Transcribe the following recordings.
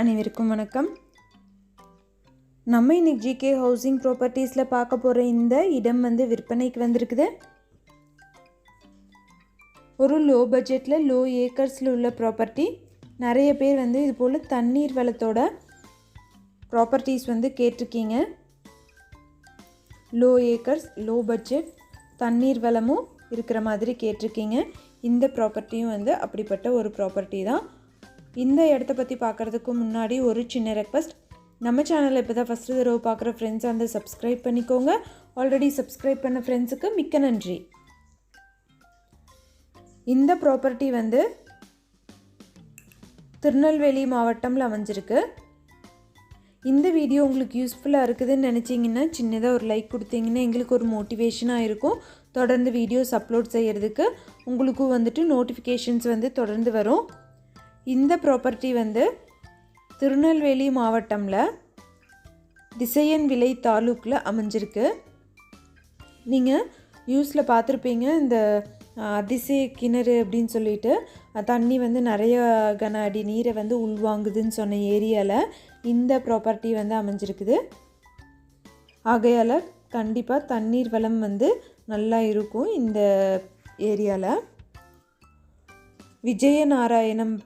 அனைவருக்கும் வணக்கம். நம்ம இன்னைக்கு ஜிகே ஹவுசிங் ப்ராப்பர்ட்டிஸில் பார்க்க போகிற இந்த இடம் வந்து விற்பனைக்கு வந்திருக்குது. ஒரு லோ பட்ஜெட்டில் லோ ஏக்கர்ஸில் உள்ள ப்ராப்பர்ட்டி நிறைய பேர் வந்து இது போல் தண்ணீர் வளத்தோட ப்ராப்பர்ட்டிஸ் வந்து கேட்டிருக்கீங்க. லோ ஏக்கர்ஸ் லோ பட்ஜெட் தண்ணீர் வளமும் இருக்கிற மாதிரி கேட்டிருக்கீங்க. இந்த ப்ராப்பர்ட்டியும் வந்து அப்படிப்பட்ட ஒரு ப்ராப்பர்ட்டி தான். இந்த இடத்த பற்றி பார்க்குறதுக்கு முன்னாடி ஒரு சின்ன ரெக்வஸ்ட் நம்ம சேனலை இப்போ தான் ஃபஸ்ட்டு தடவை பார்க்குற ஃப்ரெண்ட்ஸ் வந்து சப்ஸ்கிரைப் பண்ணிக்கோங்க. ஆல்ரெடி சப்ஸ்கிரைப் பண்ண ஃப்ரெண்ட்ஸுக்கு மிக்க நன்றி. இந்த ப்ராப்பர்ட்டி வந்து திருநெல்வேலி மாவட்டம்ல அமைஞ்சிருக்கு. இந்த வீடியோ உங்களுக்கு யூஸ்ஃபுல்லாக இருக்குதுன்னு நினச்சிங்கன்னா சின்னதாக ஒரு லைக் கொடுத்தீங்கன்னா எங்களுக்கு ஒரு மோட்டிவேஷனாக இருக்கும். தொடர்ந்து வீடியோஸ் அப்லோட் செய்கிறதுக்கு உங்களுக்கும் வந்துட்டு நோட்டிஃபிகேஷன்ஸ் வந்து தொடர்ந்து வரும். இந்த ப்ராப்பர்ட்டி வந்து திருநெல்வேலி மாவட்டமில் திசையன் விலை தாலூக்கில் அமைஞ்சிருக்கு. நீங்கள் நியூஸில் பார்த்துருப்பீங்க இந்த அதிசய கிணறு அப்படின்னு சொல்லிட்டு தண்ணி வந்து நிறைய கன அடி நீரை வந்து உள்வாங்குதுன்னு சொன்ன ஏரியாவில் இந்த ப்ராப்பர்ட்டி வந்து அமைஞ்சிருக்குது. ஆகையால் கண்டிப்பாக தண்ணீர் வளம் வந்து நல்லா இருக்கும் இந்த ஏரியாவில் விஜயநாராயணம்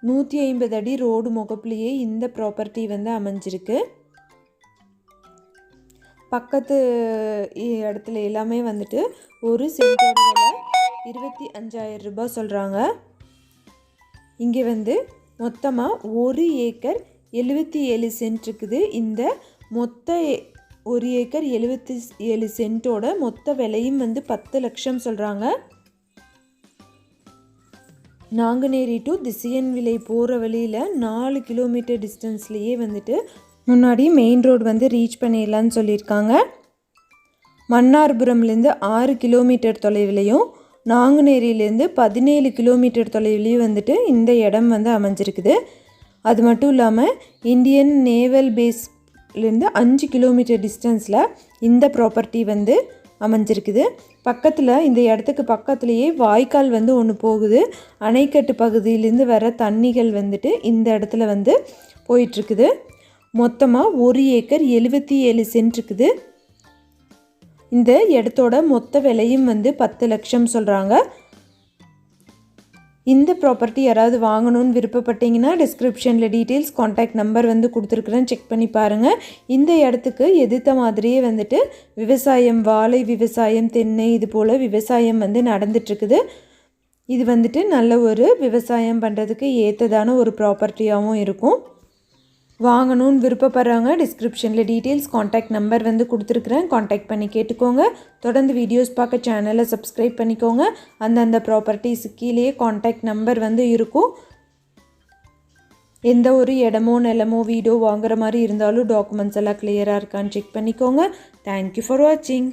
நூற்றி ஐம்பது அடி ரோடு முகப்புலேயே இந்த ப்ராப்பர்ட்டி வந்து அமைஞ்சிருக்கு. பக்கத்து இடத்துல எல்லாமே வந்துட்டு ஒரு சென்டோட விலை இருபத்தி அஞ்சாயிரம் ரூபாய் சொல்கிறாங்க இங்கே வந்து மொத்தமாக ஒரு ஏக்கர் எழுபத்தி ஏழு சென்ட் இருக்குது. இந்த மொத்த ஏ- ஒரு ஏக்கர் எழுபத்தி ஏழு சென்ட்டோட மொத்த விலையும் வந்து பத்து லட்சம் சொல்கிறாங்க நாங்குநேரி டு திசையன் விலை போகிற வழியில் நாலு கிலோமீட்டர் டிஸ்டன்ஸ்லேயே வந்துட்டு முன்னாடி மெயின் ரோடு வந்து ரீச் பண்ணிடலான்னு சொல்லியிருக்காங்க. மன்னார்புரம்லேருந்து ஆறு கிலோமீட்டர் தொலைவிலையும் நாங்குநேரியிலேருந்து பதினேழு கிலோமீட்டர் தொலைவிலையும் வந்துட்டு இந்த இடம் வந்து அமைஞ்சிருக்குது. அது மட்டும் இல்லாமல் இந்தியன் நேவல் பேஸ்லேருந்து அஞ்சு கிலோமீட்டர் டிஸ்டன்ஸில் இந்த ப்ராப்பர்ட்டி வந்து அமைஞ்சிருக்குது. பக்கத்தில் இந்த இடத்துக்கு பக்கத்துலேயே வாய்க்கால் வந்து ஒன்று போகுது. அணைக்கட்டு பகுதியிலேருந்து வர தண்ணிகள் வந்துட்டு இந்த இடத்துல வந்து போயிட்டுருக்குது. மொத்தமாக ஒரு ஏக்கர் எழுபத்தி ஏழு சென்ட் இருக்குது. இந்த இடத்தோட மொத்த விலையும் வந்து பத்து லட்சம் சொல்கிறாங்க இந்த ப்ராப்பர்ட்டி யாராவது வாங்கணும்னு விருப்பப்பட்டீங்கன்னா டிஸ்கிரிப்ஷனில் டீட்டெயில்ஸ் காண்டாக்ட் நம்பர் வந்து கொடுத்துருக்குறேன். செக் பண்ணி பாருங்கள் இந்த இடத்துக்கு எதிர்த்த மாதிரியே வந்துட்டு விவசாயம் வாழை விவசாயம் தென்னை இது போல் விவசாயம் வந்து நடந்துட்டுருக்குது. இது வந்துட்டு நல்ல ஒரு விவசாயம் பண்ணுறதுக்கு ஏற்றதான ஒரு ப்ராப்பர்ட்டியாகவும் இருக்கும். வாங்கணும்னு விருப்பப்படுறவங்க டிஸ்கிரிப்ஷனில் டீட்டெயில்ஸ் காண்டாக்ட் நம்பர் வந்து கொடுத்துருக்குறேன். காண்டாக்ட் பண்ணி கேட்டுக்கோங்க. தொடர்ந்து வீடியோஸ் பார்க்க சேனலை சப்ஸ்கிரைப் பண்ணிக்கோங்க. அந்தந்த ப்ராப்பர்ட்டிஸ் கீழேயே காண்டாக்ட் நம்பர் வந்து இருக்கும். எந்த ஒரு இடமோ நிலமோ வீடோ வாங்குற மாதிரி இருந்தாலும் டாக்குமெண்ட்ஸ் எல்லாம் கிளியராக இருக்கான்னு செக் பண்ணிக்கோங்க. தேங்க்யூ ஃபார் வாட்சிங்